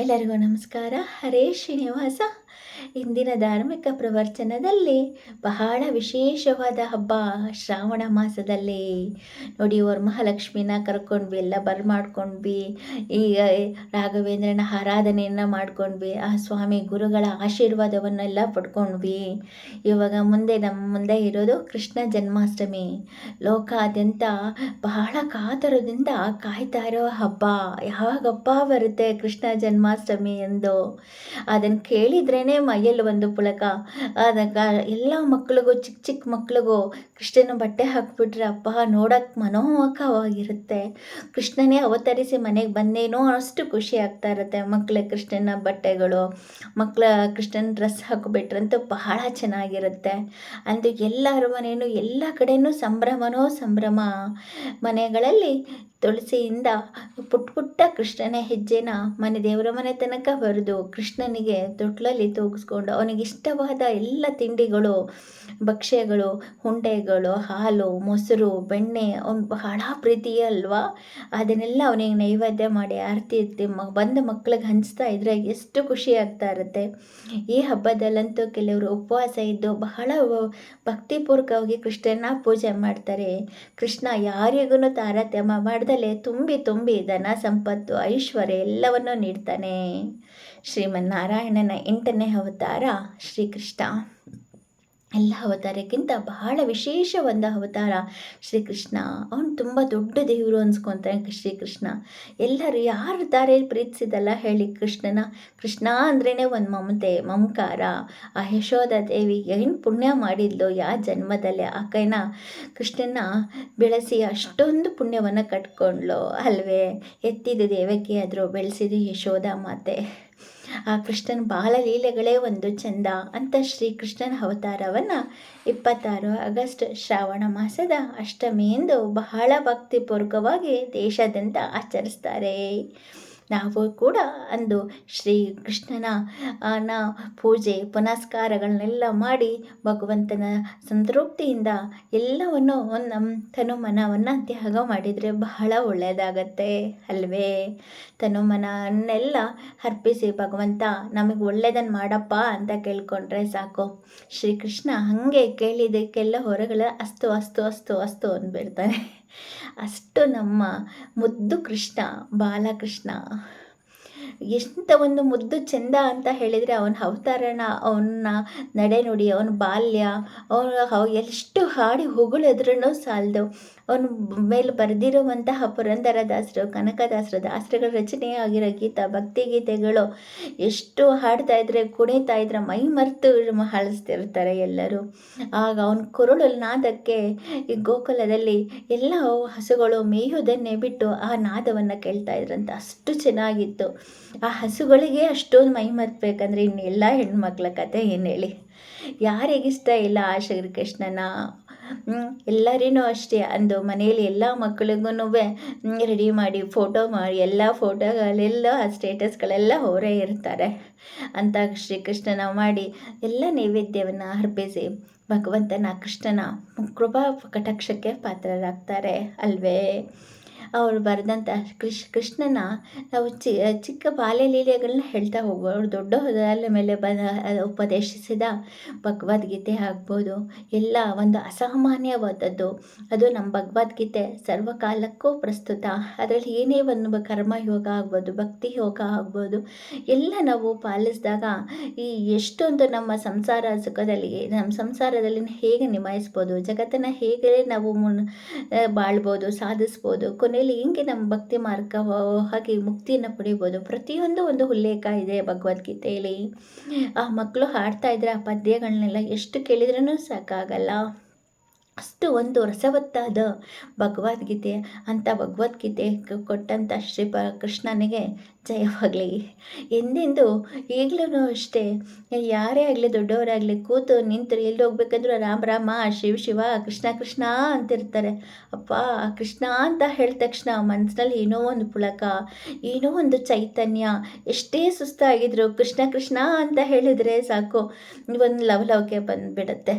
ಎಲ್ಲರಿಗೂ ನಮಸ್ಕಾರ. ಹರೇ ಶ್ರೀನಿವಾಸ. ಇಂದಿನ ಧಾರ್ಮಿಕ ಪ್ರವಚನದಲ್ಲಿ ಬಹಳ ವಿಶೇಷವಾದ ಹಬ್ಬ ಶ್ರಾವಣ ಮಾಸದಲ್ಲಿ. ನೋಡಿ ವರಮಹಾಲಕ್ಷ್ಮಿನ ಕರ್ಕೊಂಡ್ವಿ, ಎಲ್ಲ ಬರ್ಮಾಡ್ಕೊಂಡ್ವಿ ಈಗ ರಾಘವೇಂದ್ರನ ಆರಾಧನೆಯನ್ನು ಮಾಡ್ಕೊಂಡ್ವಿ. ಆ ಸ್ವಾಮಿ ಗುರುಗಳ ಆಶೀರ್ವಾದವನ್ನೆಲ್ಲ ಪಡ್ಕೊಂಡ್ವಿ. ಇವಾಗ ಮುಂದೆ ನಮ್ಮ ಮುಂದೆ ಇರೋದು ಕೃಷ್ಣ ಜನ್ಮಾಷ್ಟಮಿ. ಲೋಕಾದ್ಯಂತ ಬಹಳ ಕಾತರದಿಂದ ಕಾಯ್ತಾ ಇರೋ ಹಬ್ಬ. ಯಾವಾಗಪ್ಪ ಬರುತ್ತೆ ಕೃಷ್ಣ ಜನ್ಮಾಷ್ಟಮಿ ಎಂದು. ಅದನ್ನು ಕೇಳಿದ್ರೇ ಮೈಯಲ್ಲಿ ಒಂದು ಪುಳಕ. ಅದಕ್ಕ ಎಲ್ಲ ಮಕ್ಳಿಗೂ ಚಿಕ್ಕ ಚಿಕ್ಕ ಮಕ್ಕಳಿಗೂ ಕೃಷ್ಣನ ಬಟ್ಟೆ ಹಾಕ್ಬಿಟ್ರೆ, ಅಪ್ಪ ನೋಡೋಕ್ಕೆ ಮನೋಮುಖವಾಗಿರುತ್ತೆ ಕೃಷ್ಣನೇ ಅವತರಿಸಿ ಮನೆಗೆ ಬಂದೇನೋ ಅಷ್ಟು ಖುಷಿ ಆಗ್ತಾ ಇರುತ್ತೆ ಮಕ್ಕಳ ಕೃಷ್ಣನ ಬಟ್ಟೆಗಳು. ಮಕ್ಕಳ ಕೃಷ್ಣನ ಡ್ರೆಸ್ ಹಾಕಿಬಿಟ್ರಂತೂ ಬಹಳ ಚೆನ್ನಾಗಿರುತ್ತೆ. ಅಂದು ಎಲ್ಲರ ಮನೇನು, ಎಲ್ಲ ಕಡೆಯೂ ಸಂಭ್ರಮನೋ ಸಂಭ್ರಮ. ಮನೆಗಳಲ್ಲಿ ತುಳಸಿಯಿಂದ ಪುಟ್ಟ ಪುಟ್ಟ ಕೃಷ್ಣನ ಹೆಜ್ಜೆನ ಮನೆ ದೇವರ ಮನೆ ತನಕ ಬರೆದು ಕೃಷ್ಣನಿಗೆ ತೊಟ್ಲಲ್ಲಿ ತೂಗಿಸ್ಕೊಂಡು ಅವನಿಗೆ ಇಷ್ಟವಾದ ಎಲ್ಲ ತಿಂಡಿಗಳು, ಭಕ್ಷ್ಯಗಳು, ಉಂಡೆಗಳು, ಹಾಲು, ಮೊಸರು, ಬೆಣ್ಣೆ ಅವ್ನು ಬಹಳ ಪ್ರೀತಿ ಅಲ್ವಾ? ಅದನ್ನೆಲ್ಲ ಅವನಿಗೆ ನೈವೇದ್ಯ ಮಾಡಿ ಆರತಿ ಬಂದ ಮಕ್ಕಳಿಗೆ ಹಂಚ್ತಾ ಇದ್ರೆ ಎಷ್ಟು ಖುಷಿ ಆಗ್ತಾ ಇರುತ್ತೆ. ಈ ಹಬ್ಬದಲ್ಲಂತೂ ಕೆಲವರು ಉಪವಾಸ ಇದ್ದು ಬಹಳ ಭಕ್ತಿಪೂರ್ವಕವಾಗಿ ಕೃಷ್ಣನ ಪೂಜೆ ಮಾಡ್ತಾರೆ. ಕೃಷ್ಣ ಯಾರಿಗೂ ತಾರತಮ್ಯ ಮಾಡ್ದಲೇ ತುಂಬಿ ತುಂಬಿ ಧನ ಸಂಪತ್ತು ಐಶ್ವರ್ಯ ಎಲ್ಲವನ್ನೂ ನೀಡ್ತಾನೆ. ಶ್ರೀಮನ್ನಾರಾಯಣನ ಎಂಟನೇ ಅವತಾರ ಶ್ರೀಕೃಷ್ಣ. ಎಲ್ಲ ಅವತಾರಕ್ಕಿಂತ ಬಹಳ ವಿಶೇಷ ಒಂದು ಅವತಾರ ಶ್ರೀಕೃಷ್ಣ. ಅವನು ತುಂಬ ದೊಡ್ಡ ದೇವರು ಅನ್ಸ್ಕೊತಾನೆ ಶ್ರೀಕೃಷ್ಣ. ಎಲ್ಲರೂ ಯಾರು ತಾರೆ ಪ್ರೀತಿಸಿದಲ್ಲ ಹೇಳಿ ಕೃಷ್ಣನ. ಕೃಷ್ಣ ಅಂದ್ರೇ ಒಂದು ಮಮತೆ, ಮಮಕಾರ. ಆ ಯಶೋಧ ದೇವಿ ಏನು ಪುಣ್ಯ ಮಾಡಿದ್ಲು ಯಾವ ಜನ್ಮದಲ್ಲಿ ಆಕೆನ ಕೃಷ್ಣನ ಬೆಳೆಸಿ ಅಷ್ಟೊಂದು ಪುಣ್ಯವನ್ನು ಕಟ್ಕೊಂಡ್ಲು ಅಲ್ವೇ? ಎತ್ತಿದ ದೇವಕ್ಕೆ ಆದರೂ ಬೆಳೆಸಿದ ಯಶೋಧ ಮಾತೆ. ಆ ಕೃಷ್ಣನ ಬಾಲಲೀಲೆಗಳೇ ಒಂದು ಚಂದ ಅಂತ ಶ್ರೀಕೃಷ್ಣನ ಅವತಾರವನ್ನು ಇಪ್ಪತ್ತಾರು ಆಗಸ್ಟ್ ಶ್ರಾವಣ ಮಾಸದ ಅಷ್ಟಮಿಯಂದು ಬಹಳ ಭಕ್ತಿಪೂರ್ವಕವಾಗಿ ದೇಶಾದ್ಯಂತ ಆಚರಿಸ್ತಾರೆ. ನಾವು ಕೂಡ ಅಂದು ಶ್ರೀ ಕೃಷ್ಣನ ನ ಪೂಜೆ, ಪುನಸ್ಕಾರಗಳನ್ನೆಲ್ಲ ಮಾಡಿ ಭಗವಂತನ ಸಂತೃಪ್ತಿಯಿಂದ ಎಲ್ಲವನ್ನು ನಮ್ಮ ತನುಮನವನ್ನು ತ್ಯಾಗ ಮಾಡಿದರೆ ಬಹಳ ಒಳ್ಳೆಯದಾಗತ್ತೆ ಅಲ್ವೇ? ತನು ಮನನ್ನೆಲ್ಲ ಅರ್ಪಿಸಿ ಭಗವಂತ, ನಮಗೆ ಒಳ್ಳೆಯದನ್ನು ಮಾಡಪ್ಪ ಅಂತ ಕೇಳ್ಕೊಂಡ್ರೆ ಸಾಕು. ಶ್ರೀಕೃಷ್ಣ ಹಾಗೆ ಕೇಳಿದಕ್ಕೆಲ್ಲ ಹೊರಗಳ ಅಸ್ತು ಅಸ್ತು ಅಸ್ತು ಅಸ್ತು ಅಂದ್ಬಿಡ್ತಾನೆ. ಅಷ್ಟು ನಮ್ಮ ಮುದ್ದು ಕೃಷ್ಣ, ಬಾಲಕೃಷ್ಣ ಎಂಥ ಒಂದು ಮುದ್ದು ಚೆಂದ ಅಂತ ಹೇಳಿದರೆ ಅವನ ಅವತಾರನ ಅವನ ನಡೆನುಡಿ ಅವನ ಬಾಲ್ಯ, ಅವನ ಎಷ್ಟು ಹಾಡಿ ಹೊಗಳಿದ್ರೂ ಸಾಲದು. ಅವನ ಮೇಲೆ ಬರೆದಿರುವಂತಹ ಪುರಂದರದಾಸರು, ಕನಕದಾಸರು, ದಾಸರುಗಳ ರಚನೆ ಆಗಿರೋ ಗೀತ ಭಕ್ತಿ ಗೀತೆಗಳು ಎಷ್ಟು ಹಾಡ್ತಾ ಇದ್ರೆ, ಕುಣಿತಾ ಇದ್ರೆ ಮೈ ಮರೆತು ಹಾಳಿಸ್ತಿರ್ತಾರೆ ಎಲ್ಲರೂ. ಆಗ ಅವನ ಕುರುಳು ನಾದಕ್ಕೆ ಈ ಗೋಕುಲದಲ್ಲಿ ಎಲ್ಲ ಹಸುಗಳು ಮೇಯುವುದನ್ನೇ ಬಿಟ್ಟು ಆ ನಾದವನ್ನು ಕೇಳ್ತಾ ಇದ್ರಂತ. ಅಷ್ಟು ಚೆನ್ನಾಗಿತ್ತು. ಆ ಹಸುಗಳಿಗೆ ಅಷ್ಟೊಂದು ಮೈ ಮರ್ತ್ಬೇಕಂದ್ರೆ ಇನ್ನೆಲ್ಲ ಹೆಣ್ಮಕ್ಳ ಕತೆ ಏನು ಹೇಳಿ? ಯಾರಿಗಿಷ್ಟ ಇಲ್ಲ ಆ ಶ್ರೀಕೃಷ್ಣನ? ಎಲ್ಲರಿಗೂ ಅಷ್ಟೇ. ಅಂದು ಮನೆಯಲ್ಲಿ ಎಲ್ಲ ಮಕ್ಕಳಿಗೂ ರೆಡಿ ಮಾಡಿ ಫೋಟೋ ಮಾಡಿ ಎಲ್ಲ ಫೋಟೋಗಳೆಲ್ಲ ಆ ಸ್ಟೇಟಸ್ಗಳೆಲ್ಲ ಅವರೇ ಇರ್ತಾರೆ. ಅಂತ ಶ್ರೀಕೃಷ್ಣನ ಮಾಡಿ ಎಲ್ಲ ನೈವೇದ್ಯವನ್ನು ಅರ್ಪಿಸಿ ಭಗವಂತನ ಕೃಷ್ಣನ ಕೃಪಾ ಕಟಾಕ್ಷಕ್ಕೆ ಪಾತ್ರರಾಗ್ತಾರೆ ಅಲ್ವೇ? ಅವರು ಬರೆದಂಥ ಕೃಷ್, ಕೃಷ್ಣನ ನಾವು ಚಿ, ಚಿಕ್ಕ ಬಾಲ್ಯಲೀಲೆಗಳನ್ನ ಹೇಳ್ತಾ ಹೋಗ್ಬೋದು. ದೊಡ್ಡ ಹೋದ ಮೇಲೆ ಬ ಉಪದೇಶಿಸಿದ ಭಗವದ್ಗೀತೆ ಆಗ್ಬೋದು. ಎಲ್ಲ ಒಂದು ಅಸಾಮಾನ್ಯವಾದದ್ದು. ಅದು ನಮ್ಮ ಭಗವದ್ಗೀತೆ ಸರ್ವಕಾಲಕ್ಕೂ ಪ್ರಸ್ತುತ. ಅದರಲ್ಲಿ ಏನೇ ಒಂದು ಕರ್ಮಯೋಗ ಆಗ್ಬೋದು, ಭಕ್ತಿ ಯೋಗ ಆಗ್ಬೋದು, ಎಲ್ಲ ನಾವು ಪಾಲಿಸಿದಾಗ ಈ ಎಷ್ಟೊಂದು ನಮ್ಮ ಸಂಸಾರ ಸುಖದಲ್ಲಿ, ನಮ್ಮ ಸಂಸಾರದಲ್ಲಿ ಹೇಗೆ ನಿಭಾಯಿಸ್ಬೋದು, ಜಗತ್ತನ್ನು ಹೇಗೆ ನಾವು ಮುನ್ ಬಾಳ್ಬೋದು, ಸಾಧಿಸ್ಬೋದು, ಕೊನೆ ಮೇಲೆ ಹೆಂಗೆ ನಮ್ಮ ಭಕ್ತಿ ಮಾರ್ಗ ಹಾಗೆ ಮುಕ್ತಿಯನ್ನು ಪಡಿಬೋದು? ಪ್ರತಿಯೊಂದು ಒಂದು ಉಲ್ಲೇಖ ಇದೆ ಭಗವದ್ಗೀತೆಯಲ್ಲಿ. ಆ ಮಕ್ಕಳು ಹಾಡ್ತಾ ಇದ್ರೆ ಆ ಪದ್ಯಗಳನ್ನೆಲ್ಲ ಎಷ್ಟು ಕೇಳಿದ್ರೂ ಸಾಕಾಗಲ್ಲ. ಅಷ್ಟು ಒಂದು ರಸವತ್ತಾದ ಭಗವದ್ಗೀತೆ ಅಂತ ಭಗವದ್ಗೀತೆ ಕೊಟ್ಟಂಥ ಶ್ರೀ ಕೃಷ್ಣನಿಗೆ ಜಯವಾಗಲಿ ಎಂದೆಂದು ಈಗಲೂ ಅಷ್ಟೇ. ಯಾರೇ ಆಗಲಿ ದೊಡ್ಡವರಾಗಲಿ ಕೂತು ನಿಂತು ಎಲ್ಲಿ ಹೋಗ್ಬೇಕಂದ್ರೂ ರಾಮ ರಾಮ, ಶಿವ ಶಿವ, ಕೃಷ್ಣ ಕೃಷ್ಣ ಅಂತಿರ್ತಾರೆ. ಅಪ್ಪ, ಕೃಷ್ಣ ಅಂತ ಹೇಳಿದ ತಕ್ಷಣ ಮನಸ್ಸಿನಲ್ಲಿ ಏನೋ ಒಂದು ಪುಳಕ, ಏನೋ ಒಂದು ಚೈತನ್ಯ, ಎಷ್ಟೇ ಸುಸ್ತಾಗಿದ್ರು ಕೃಷ್ಣ ಕೃಷ್ಣ ಅಂತ ಹೇಳಿದರೆ ಸಾಕು. ಒಂದು ಲವಲವಿಕೆ ಬಂದುಬಿಡುತ್ತೆ.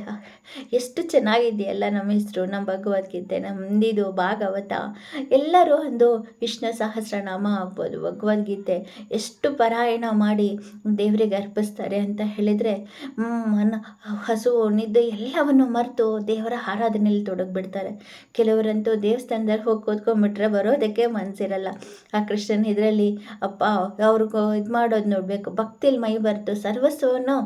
ಎಷ್ಟು ಚೆನ್ನಾಗಿದೆಯಲ್ಲ ನಮ್ಮ ಹೆಸರು, ನಮ್ಮ ಭಗವದ್ಗೀತೆ ನಮ್ಮದಿದು ಭಾಗವತ. ಎಲ್ಲರೂ ಒಂದು ವಿಷ್ಣು ಸಹಸ್ರನಾಮ ಆಗ್ಬೋದು, ಭಗವದ್ಗೀತೆ. ಎಷ್ಟು ಪಾರಾಯಣ ಮಾಡಿ ದೇವರಿಗೆ ಅರ್ಪಿಸ್ತಾರೆ ಅಂತ ಹೇಳಿದರೆ ಮನ ಹಸು ನಿದ್ದೆ ಎಲ್ಲವನ್ನು ಮರೆತು ದೇವರ ಆರಾಧನೆಯಲ್ಲಿ ತೊಡಗಿಬಿಡ್ತಾರೆ. ಕೆಲವರಂತೂ ದೇವಸ್ಥಾನದಲ್ಲಿ ಹೋಗಿ ಕೂತ್ಕೊಂಡ್ಬಿಟ್ರೆ ಬರೋದಕ್ಕೆ ಮನಸ್ಸಿರಲ್ಲ ಆ ಕೃಷ್ಣನ ಇದರಲ್ಲಿ, ಅಪ್ಪ ಅವ್ರಿಗೂ ಇದು ಮಾಡೋದು ನೋಡಬೇಕು. ಭಕ್ತಿಲಿ ಮೈ ಬರೆದು ಸರ್ವಸ್ವವನ್ನು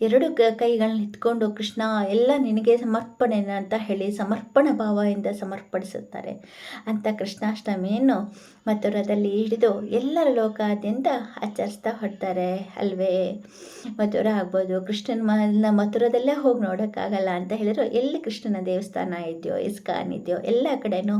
ಎರಡು ಕೈಗಳನ್ನ ಇಟ್ಕೊಂಡು ಕೃಷ್ಣ, ಎಲ್ಲ ನಿನಗೆ ಸಮರ್ಪಣೆ ಅಂತ ಹೇಳಿ ಸಮರ್ಪಣ ಭಾವದಿಂದ ಸಮರ್ಪಡಿಸುತ್ತಾರೆ. ಅಂತ ಕೃಷ್ಣಾಷ್ಟಮಿಯನ್ನು ಮಥುರದಲ್ಲಿ ಹಿಡಿದು ಎಲ್ಲರ ಲೋಕಾದ್ಯಂತ ಆಚರಿಸ್ತಾ ಹೊರ್ತಾರೆ ಅಲ್ವೇ? ಮಥುರ ಆಗ್ಬೋದು, ಕೃಷ್ಣನ ಮನ ಮಥುರದಲ್ಲೇ ಹೋಗಿ ನೋಡೋಕ್ಕಾಗಲ್ಲ ಅಂತ ಹೇಳಿದ್ರು. ಎಲ್ಲಿ ಕೃಷ್ಣನ ದೇವಸ್ಥಾನ ಇದೆಯೋ, ಇಸ್ಕಾನ್ ಇದೆಯೋ, ಎಲ್ಲ ಕಡೆನೂ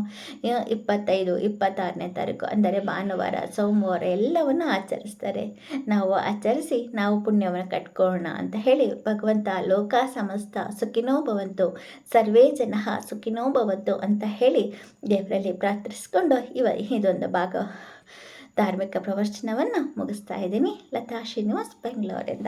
ಇಪ್ಪತ್ತೈದು, ಇಪ್ಪತ್ತಾರನೇ ತಾರೀಕು, ಅಂದರೆ ಭಾನುವಾರ, ಸೋಮವಾರ ಎಲ್ಲವನ್ನು ಆಚರಿಸ್ತಾರೆ. ನಾವು ಆಚರಿಸಿ, ನಾವು ಪುಣ್ಯವನ್ನು ಕಟ್ಕೊಳ್ಳೋಣ ಅಂತ ಹೇಳಿ ಭಗವಂತ ಲೋಕ ಸಮಸ್ತ ಸುಖಿನೋ ಭವಂತು, ಸರ್ವೇ ಜನ ಸುಖಿನೋ ಭವಂತು ಅಂತ ಹೇಳಿ ದೇವರಲ್ಲಿ ಪ್ರಾರ್ಥಿಸ್ಕೊಂಡು ಇವ, ಇದೊಂದು ಭಾಗ. ಧಾರ್ಮಿಕ ಪ್ರವಚನವನ್ನು ಮುಗಿಸ್ತಾ ಇದ್ದೀನಿ. ಲತಾ ಶ್ರೀನಿವಾಸ್ ಬೆಂಗಳೂರಿಂದ.